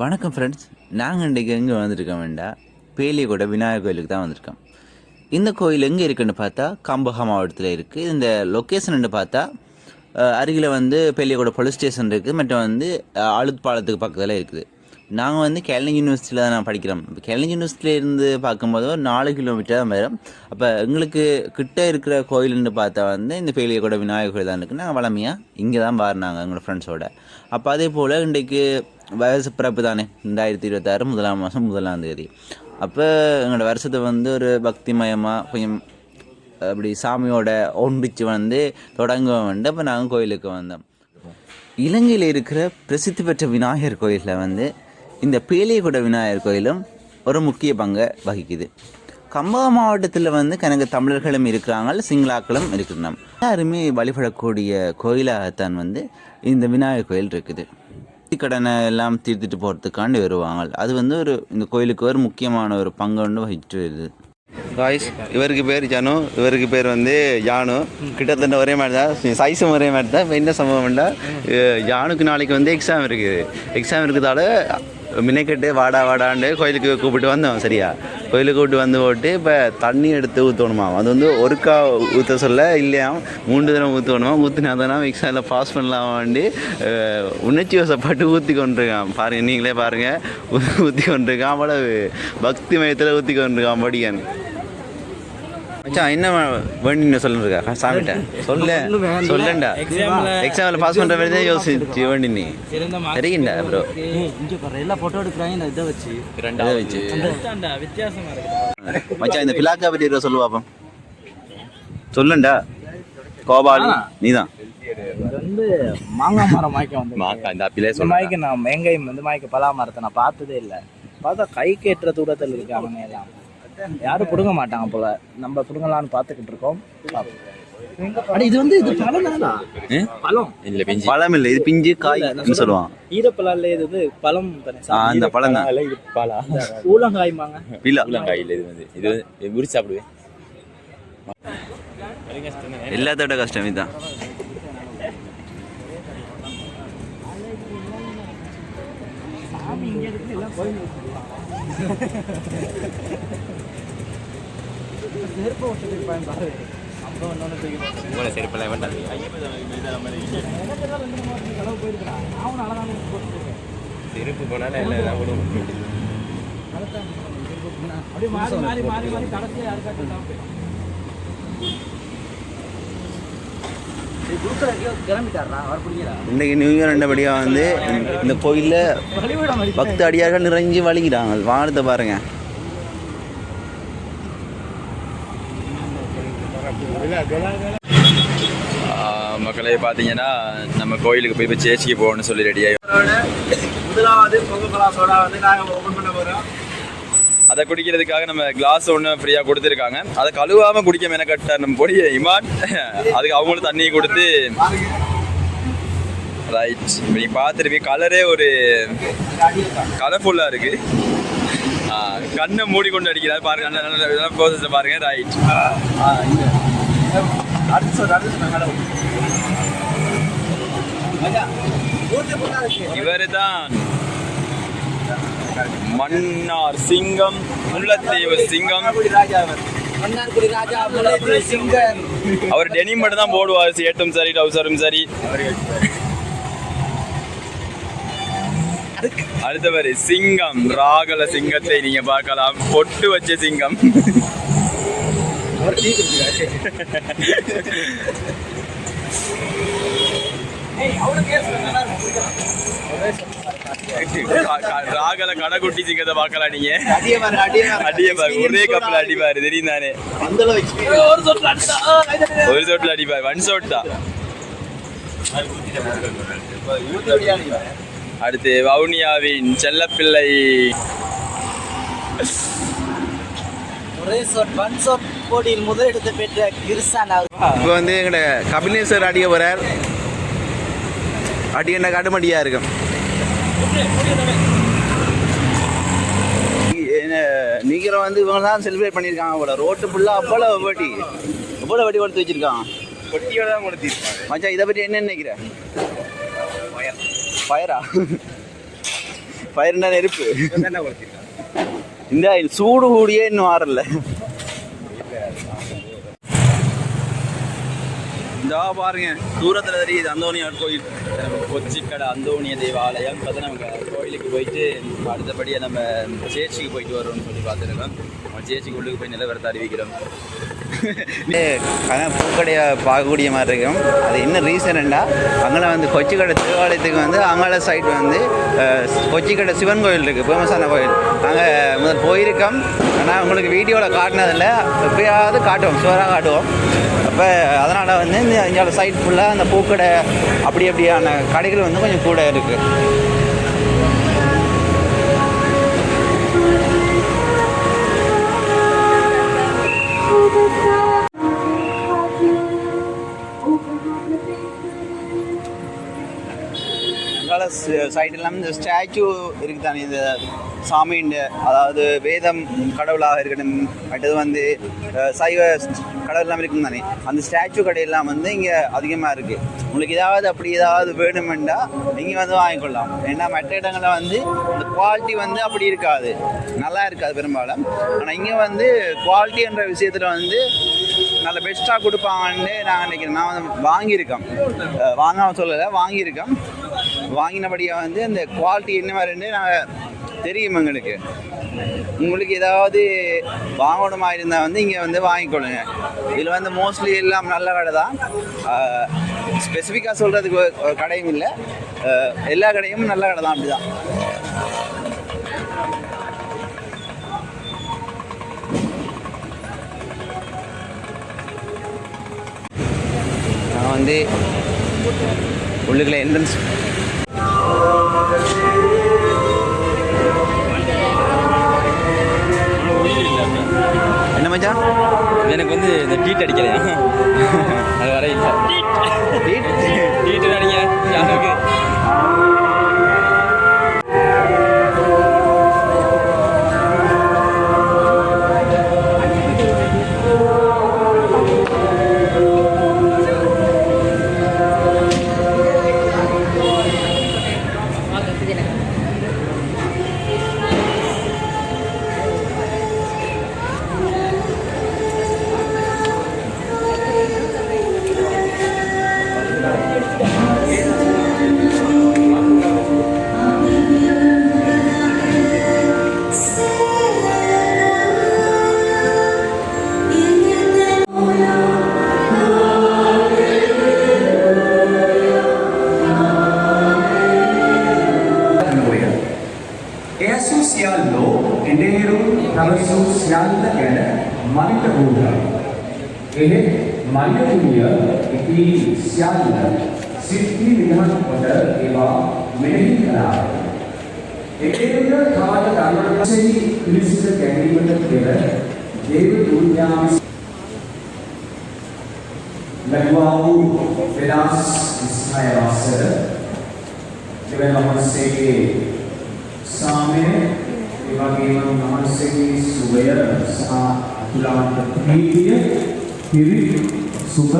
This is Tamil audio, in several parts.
வணக்கம் ஃப்ரெண்ட்ஸ் நாங்கள் இன்றைக்கி எங்கே வந்திருக்கோம் வேண்டாம் பேலியகோட விநாயகர் கோயிலுக்கு தான் வந்திருக்கோம். இந்த கோயில் எங்கே இருக்குன்னு பார்த்தா கம்பஹா மாவட்டத்தில் இருக்குது இந்த லொக்கேஷன் பார்த்தா அருகில் வந்து பேலியகோட போலீஸ் ஸ்டேஷன் இருக்குது மற்றும் வந்து அழுத்பாலத்துக்கு பக்கத்தில் இருக்குது. நாங்கள் வந்து கேரளா யூனிவர்சிட்டியில் தான் நான் படிக்கிறோம். இப்போ கேரளா யூனிவர்சிட்டியிலேருந்து பார்க்கும்போது ஒரு நாலு கிலோமீட்டர் தான் வரும். அப்போ எங்களுக்கு கிட்ட இருக்கிற கோயிலுன்னு பார்த்தா வந்து இந்த பேலியகோட விநாயகர் கோயில் தான் இருக்குது நாங்கள் வளமையாக இங்கே தான் பாருனாங்க எங்களோட ஃப்ரெண்ட்ஸோட அப்போ அதே போல் இன்றைக்கு வயசு பிறப்பு தானே. ரெண்டாயிரத்தி இருபத்தாறு முதலாம் மாதம் முதலாம் தேதி. அப்போ எங்களோட வருஷத்தை வந்து ஒரு பக்திமயமாக கொஞ்சம் அப்படி சாமியோட ஒன்றிச்சு வந்து தொடங்க வந்து அப்போ நாங்கள் கோயிலுக்கு வந்தோம். இலங்கையில் இருக்கிற பிரசித்தி பெற்ற விநாயகர் கோயிலில் வந்து இந்த பேலியகுட விநாயகர் கோயிலும் ஒரு முக்கிய பங்கை வகிக்குது. கம்பா மாவட்டத்தில் வந்து கணக்கு தமிழர்களும் இருக்கிறாங்க சிங்களாக்களும் இருக்கிறோம் எல்லாருமே வழிபடக்கூடிய கோயிலாகத்தான் வந்து இந்த விநாயகர் கோயில் இருக்குது. கடனை எல்லாம் தீர்த்துட்டு போகிறதுக்காண்டி வருவாங்க. அது வந்து ஒரு இந்த கோயிலுக்கு ஒரு முக்கியமான ஒரு பங்கு ஒன்று வகிட்டு வருது காய்ஸ் இவருக்கு பேர் ஜானு இவருக்கு பேர் வந்து ஜானு கிட்டத்தட்ட ஒரே மாதிரி தான் சைஸும் ஒரே மாதிரி தான். இப்போ என்ன சம்பவம்னா யானுக்கு ஜானுக்கு நாளைக்கு வந்து எக்ஸாம் இருக்குது. எக்ஸாம் இருக்கிறதால மினைக்கட்டு வாடா வாடான்னு கோயிலுக்கு கூப்பிட்டு வந்தோம் சரியா கோயிலுக்கு கூப்பிட்டு வந்து போட்டு இப்போ தண்ணி எடுத்து ஊற்றணுமா அது வந்து ஒருக்கா ஊற்ற சொல்ல இல்லையா மூன்று தினம் ஊற்றணுமா ஊற்றினா தானே மிக்சரில் பாஸ் பண்ணலாம் வேண்டி உணர்ச்சி வசப்பட்டு ஊற்றி கொண்டிருக்கான் பாருங்கள் நீங்களே பாருங்கள் ஊற்றி கொண்டிருக்கான் அவ்வளவு பக்தி மயத்தில் ஊற்றி கொண்டிருக்கான் படிக்கன் மச்சான் என்ன வேண்டின்னு சொல்லுங்க சாமிட்ட? சொல்ல சொல்லண்டா எக்ஸாமில் பாஸ் பண்ணுற மாதிரி தான் யோசிச்சு வேண்டி நீ தெரியுண்டா ப்ரோ இங்க பாரு எல்லா போட்டோ எடுக்கிறாங்க இந்த இதை வச்சு. இதை வச்சு. வித்தியாசமா இருக்கு. மச்சான் இந்த பிலாக்கா பற்றி இருக்க சொல்லு பாப்போம் சொல்லுண்டா. கோபால் நீதான். வந்து மாங்காய் மரம் மாய்க்க வந்து இந்த அப்பிலே மாய்க்க நான் மேங்காயம் வந்து மாய்க்க பலா மரத்தை நான் பார்த்ததே இல்லை. பார்த்தா கை கேட்டுற தூரத்தில் இருக்கு அவங்க எல்லாம். யாரும் பிடுங்க மாட்டாங்க போல. நம்ம பிடுங்கலாம்னு பார்த்துக்கிட்டு இருக்கோம். இது வந்து இது பழம் பழம். இல்லை பிஞ்சு. பழம் இல்லை இது பிஞ்சு காய் சொல்லுவான். ஈரப்பழம் இல்லை இது வந்து பழம் தானே? ஆ, அந்த பழம் தான். இது பாலா ஊழங்காய்மாங்க பிலா. உள்ளங்காயில் இது வந்து இது முறிச்சு சாப்பிடுவேன் எல்லாத்தோட கஷ்டம் இதுதான். செருப்பு ஓட்டுறதுக்கு அப்புறம் இன்னொன்று தூக்கி உங்களை செருப்பெல்லாம் வேண்டாம் செலவு போயிருக்கிறான் அவன் அழகான செருப்பு போனாலும் எல்லாம் எல்லாம் விடும் அப்படியே மாறி மாறி மாறி மாறி கடைசியாக தான் இன்னைக்கு நியூ இயர் ரெண்டபடியாக வந்து இந்த கோயிலில் பக்த அடியார்கள் நிறைஞ்சு வழிகிறாங்க. வானத்தை பாருங்க. மக்களை பார்த்தீங்கன்னா நம்ம கோயிலுக்கு போய் இப்போ சேச்சிக்கு போகணும்னு சொல்லி ரெடியாகி முதலாவது பொங்கல் சோடா வந்து நாங்கள் ஓப்பன் பண்ண போகிறோம் அதை குடிக்கிறதுக்காக நம்ம கிளாஸ் ஒன்று ஃப்ரீயாக கொடுத்துருக்காங்க. அதை கழுவாமல் குடிக்க மெனக்கட்ட நம்ம பொடிய இமான். அதுக்கு அவங்களும் தண்ணி கொடுத்து ரைட் இப்போ நீங்கள் பார்த்துருப்பீங்க கலரே ஒரு கலர்ஃபுல்லாக இருக்கு. ஆ, கண்ணை மூடிக்கொண்டு அடிக்கிறார். பாருங்க நல்ல நல்ல ப்ரோசஸ் பாருங்க ரைட் இவர் தான் மன்னார் சிங்கம் முல்லைத்தீவு சிங்கம். அவர். டெனிம் மட்டும் தான் போடுவார் சேட்டும் சரி டவுசரும் சரி. அடுத்தவர் சிங்கம். ராகல சிங்கத்தை நீங்க பார்க்கலாம். பொட்டு வச்ச சிங்கம். ராகல கடைக்குட்டி சிங்கத்தை பார்க்கலாம் நீங்க. அடியவர் ஒரே கப்பல் அடிப்பாரு தெரியும் தானே. ஒரு சொட்டில் அடிப்பாரு அடிப்பார் ஒன் சொட்டா அடுத்து வவுனியாவின் செல்லப்பிள்ளை. போட்டியில் முதலிடத்தை பெற்ற அவர். இப்போ வந்து எங்கட கபினேஸ்வர் அடிக்க போகிறார் அடி என்ன கடுமடியாக இருக்கும். நீக்கிற வந்து இவங்க தான் செலிப்ரேட் பண்ணியிருக்காங்க போல. ரோட்டு ஃபுல்லாக அவ்வளோ வட்டி. எவ்வளோ வட்டி கொடுத்து வச்சிருக்கான்? கொட்டியோட தான் கொடுத்திருப்பாங்க மச்சான் இதை பற்றி என்ன நினைக்கிற? ஃபயரா ஃபயர்னா நெருப்பு. என்ன கொடுத்திருக்காங்க இந்த சூடு கூடியே இன்னும் ஆறல. இந்த பாருங்க தூரத்தில் தெரியுது அந்தோனியார் கோயில். கொச்சிக்கடை அந்தோனிய தேவாலயம். பார்த்தா நம்ம கோயிலுக்கு போயிட்டு அடுத்தபடியாக நம்ம சேர்ச்சிக்கு போயிட்டு வரோம்னு சொல்லி பார்த்துருக்கோம். நம்ம சேர்ச்சிக்கு உள்ளுக்கு போய் நிலவரத்தை அறிவிக்கிறோம். பூக்கடையை பார்க்கக்கூடிய மாதிரி இருக்கும். அது என்ன ரீசன்டா அங்கே வந்து கொச்சிக்கடை தேவாலயத்துக்கு வந்து அங்கால சைட் வந்து கொச்சிக்கடை சிவன் கோயில் இருக்குது ஃபேமஸான கோயில். நாங்கள் முதல் போயிருக்கோம். ஆனால் உங்களுக்கு வீடியோவில் காட்டினதில்ல. எப்பயாவது காட்டுவோம் சுவராக காட்டுவோம். அப்போ அதனால் வந்து இந்த இங்கே சைட் ஃபுல்லாக அந்த பூக்கடை அப்படி அப்படியான கடைகள் வந்து கொஞ்சம் கூட இருக்குது சைடு எல்லாம் இந்த ஸ்டாச்சு இருக்குது தானே இந்த சாமியின் அதாவது வேதம் கடவுளாக இருக்கட்டும் அடுத்தது வந்து சைவ கடவுள் எல்லாம் இருக்கும் தானே அந்த ஸ்டாச்சு கடையெல்லாம் வந்து இங்கே அதிகமாக இருக்குது உங்களுக்கு ஏதாவது அப்படி ஏதாவது வேணுமெண்டா நீங்கள் வந்து வாங்கிக்கொள்ளலாம். ஏன்னா மற்ற இடங்களில் வந்து இந்த குவாலிட்டி வந்து அப்படி இருக்காது. நல்லா இருக்காது பெரும்பாலும். ஆனால் இங்கே வந்து குவாலிட்டி என்ற விஷயத்தில் வந்து நல்ல பெஸ்ட்டாக கொடுப்பாங்கன்னு நான் நினைக்கிறேன். நான் வந்து வாங்கியிருக்கேன். அஹ், வாங்காம சொல்லலை வாங்கியிருக்கேன். வாங்கினபடியாக வந்து அந்த குவாலிட்டி என்ன மாதிரின்னு நாங்கள் தெரியும் எங்களுக்கு. உங்களுக்கு ஏதாவது வாங்கணுமா இருந்தால் வந்து இங்கே வந்து வாங்கிக்கொள்ளுங்க. இதில் வந்து மோஸ்ட்லி எல்லாம் நல்ல கடை தான். ஸ்பெசிஃபிக்காக சொல்கிறதுக்கு கடையும் இல்லை. எல்லா கடையும் நல்ல கடை தான் அப்படி தான் நான் வந்து உள்ளுக்குள்ள என்ட்ரன்ஸ் மச்சான் எனக்கு வந்து இந்த டீட் அடிக்கலையா? அது வர இல்லை டீட்? டீட்டு அடிங்க யாருக்கு එකී සියල්ල සිද්ධි විධාන කොට ඒවා මෙනෙහි කළා. එඩේරුද කාල ධර්මපසෙහි පිළිසිත ගැනීමට පෙර දේව දුන්‍යාම ලැබුවා වූ වෙනස් විස්මය වසර දෙවන මනසේගේ සාමය ඒ වගේම මනසේගේ සුවය සහ අතුලාන්ත ප්‍රීතිය පිරි සුබ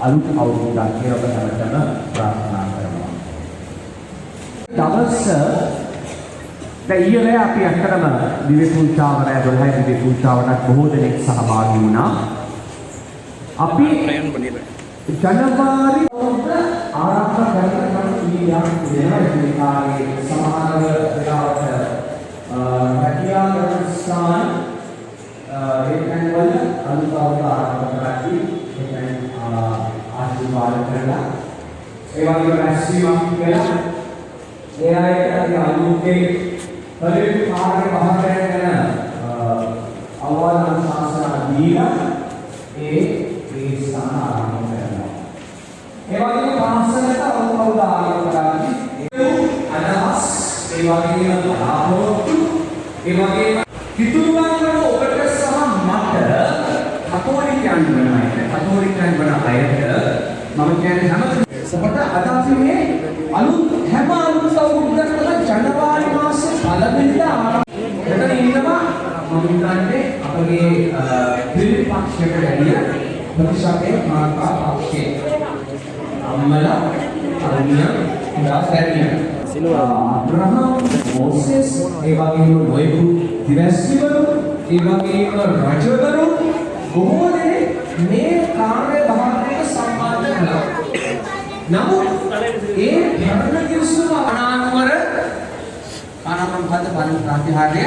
අලුත් අවුරුද්දක් කියලා ඔබ හැමතැනම ප්‍රාර්ථනා කරනවා. දවස දැන් ඊයේ අපි අත්‍තරම දිව්‍ය පූජාවරය 12 දිව්‍ය පූජාවටත් බොහෝ දෙනෙක් සහභාගී වුණා. අපි ජනවාරි ආරම්භ කරන කීයක් වෙනවා ඒ කාලේ සමහර වෙලාවට හැකියා කරන ස්ථාන ආශිර්වාද කරලා ඒ වගේම රැස්වීමක් කියලා ඒ අයට අපි අනුකේ පරිපූර්ණ කාර්ය පහකට යන අවවාද අනුශාසනා දීලා ඒ ඒ ස්ථාන ආරම්භ කරනවා. ඒ වගේම පාසලට අවුරුදු ආරම්භ කරන්නේ ඒ අදහස් ඒ වගේම බලාපොරොත්තු ඒ වගේම හිතුවම් වල ඔබට සහ මට කතෝලිකයන් වන අයට කතෝලිකයන් වන අයට මම කියන්නේ හැම සපට අද අපි මේ අලුත් හැම අලුත් අවුරුද්දකම ජනවාරි මාසේ පළවෙනිදා ආරම්භ මෙතන ඉන්නවා. මම හිතන්නේ අපගේ පිළිපක්ෂයට වැඩිය ප්‍රතිශතය මාර්කා පක්ෂේ අම්මල අන්‍ය ඉඳාසැරිය අබ්‍රහම් මෝසෙස් ඒ වගේම නොයෙකු දිවැස්සිවරු ඒ වගේම රජවරු බොහෝ දෙනෙක් මේ කළා. නමුත් ඒ හැම කිසිම අනානුවර අනානුකම්පිත පරිප්‍රාතිහාර්ය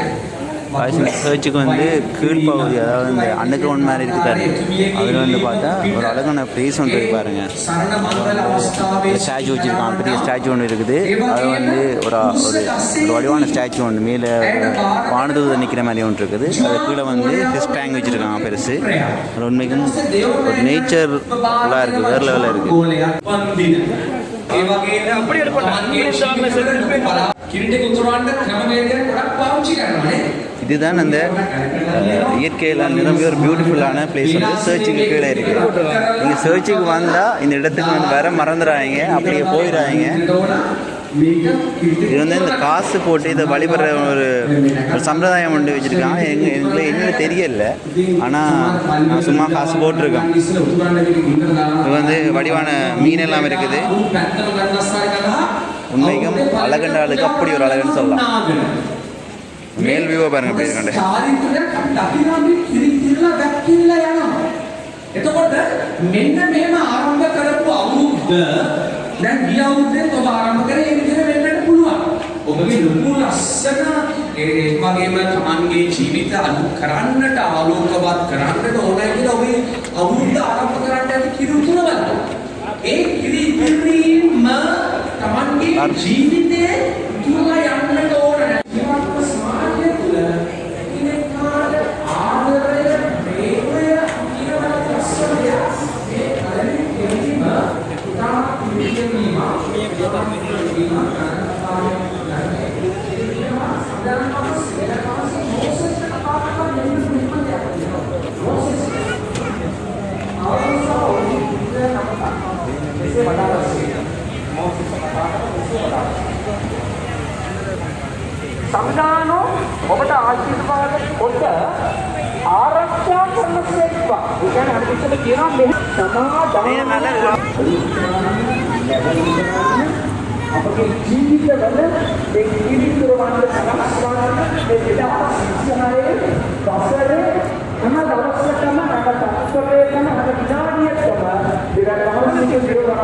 பாருங்க பிராத்திஹாரிய சர்ச்சுக்கு வந்து கீழ்ப்பகுதி அதாவது இந்த அண்டர் கிரவுண்ட் மாதிரி இருக்கு பாருங்க அதில் வந்து பார்த்தா ஒரு அழகான ப்ளேஸ் ஒன்று இருக்கு பாருங்க சரண மங்கள அவஸ்தாவே ஸ்டாச்சு வச்சிருக்கான் பெரிய ஸ்டாச்சு ஒன்று இருக்குது அது வந்து ஒரு ஒரு ஒரு வடிவான ஸ்டாச்சு ஒன்று மேலே வானதூத நிற்கிற மாதிரி ஒன்று இருக்குது அது கீழே வந்து ஃபிஷ் டேங்க் வச்சிருக்கான் பெருசு அது உண்மைக்கும் ஒரு நேச்சர் ஃபுல்லாக இருக்குது வேறு லெவலில் இருக்குது ගෝලයක් වන්දින ඒ වගේම අපිට කිරිට උතුරවන්න ක්‍රමවේදයක් ගොඩක් පාවිච්චි කරනවා නේ இதுதான் அந்த இயற்கையில் நிரம்பி ஒரு பியூட்டிஃபுல்லான பிளேஸ் வந்து சர்ச்சுக்கு கீழே இருக்கு. நீங்கள் சர்ச்சுக்கு வந்தால் இந்த இடத்துக்கு வந்து வர மறந்துடாதீங்க அப்படியே போயிடாதீங்க இது வந்து இந்த காசு போட்டு இதை வழிபடுற ஒரு ஒரு சம்பிரதாயம் ஒன்று வச்சுருக்காங்க. எங்க எங்களுக்கு என்ன தெரியல. ஆனால் நான் சும்மா காசு போட்டிருக்கேன். இது வந்து வடிவான மீன் எல்லாம் இருக்குது. உண்மைக்கும் அழகண்டாளுக்கு அப்படி ஒரு அழகுன்னு சொல்லலாம். மேல் வியூவை பாருங்க அப்படி இருக்காண்டே චාරිත්‍රයක් අපිට අභිරාමී කිරිතිරලා වැක්කිලා යනවා. එතකොට මෙන්න මේම ආරම්භ කරපු අවුරුද්ද දැන් ගිය අවුරුද්දෙත් ඔබ ආරම්භ කරේ ඒ විදිහට වෙන්නට පුළුවන්. ඔබගේ ලොකු ලස්සන ඒ ඒ වගේම තමන්ගේ ජීවිත අනු කරන්නට ආලෝකවත් කරන්නට ඕනයි කියලා ඔබේ අවුරුද්ද ආරම්භ කරන්න ඇති කිරුතුන බලන්න. ඒ කිරි ඉතිරීම තමන්ගේ ජීවිතේ තුල යන්නට ඕන. සංගානෝ ඔබට ආශිර්වාද කොට ආරක්ෂා කරන්න කියලා. ඒ කියන්නේ අර පිටුල කියනවා මෙහෙ සමාදානය අපගේ ජීවිතවල මේ ජීවිතවල සමාස්වාන මේ දෙදාස්සිහායේ වසරේ තම දවසකම නැකට අත්වලේ තම අද විනාඩියකම විරාමෝසිකේ විරෝධ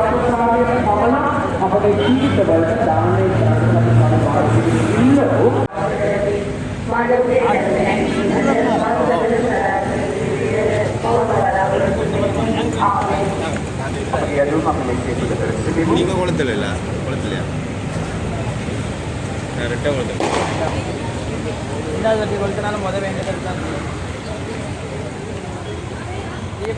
අපේ ජීවිතවල දානය කරන්න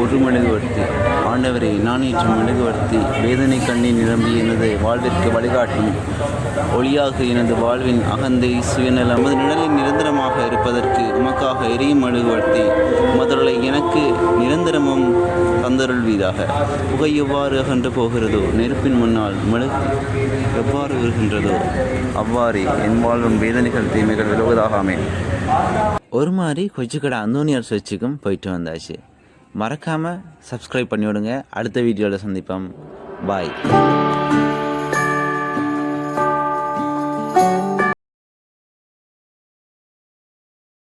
ஒரு மெழுகுவர்த்தி ஆண்டவரை நானேற்று மெழுகுவர்த்தி வேதனை கண்ணீர் நிரம்பி எனது வாழ்விற்கு வழிகாட்டும். ஒளியாக எனது வாழ்வின் அகந்தை சுயநல நமது நிழலில் நிரந்தரமாக இருப்பதற்கு உமக்காக எரியும் மெழுகுவர்த்தி மதுரலை எனக்கு தந்தருள்வீதாக புகை எவ்வாறு அகன்று போகிறதோ நெருப்பின் முன்னால் மெழுகு எவ்வாறு வருகின்றதோ அவ்வாறே என் வாழ்வும் வேதனைகள் தீமைகள் விலகுவதாகாமே. ஒரு மாதிரி கொச்சிக்கடை அந்தோனியார் சர்ச்சுக்கும் போயிட்டு வந்தாச்சு. மறக்காமல் சப்ஸ்கிரைப் பண்ணி விடுங்க அடுத்த வீடியோவில் சந்திப்போம். பாய்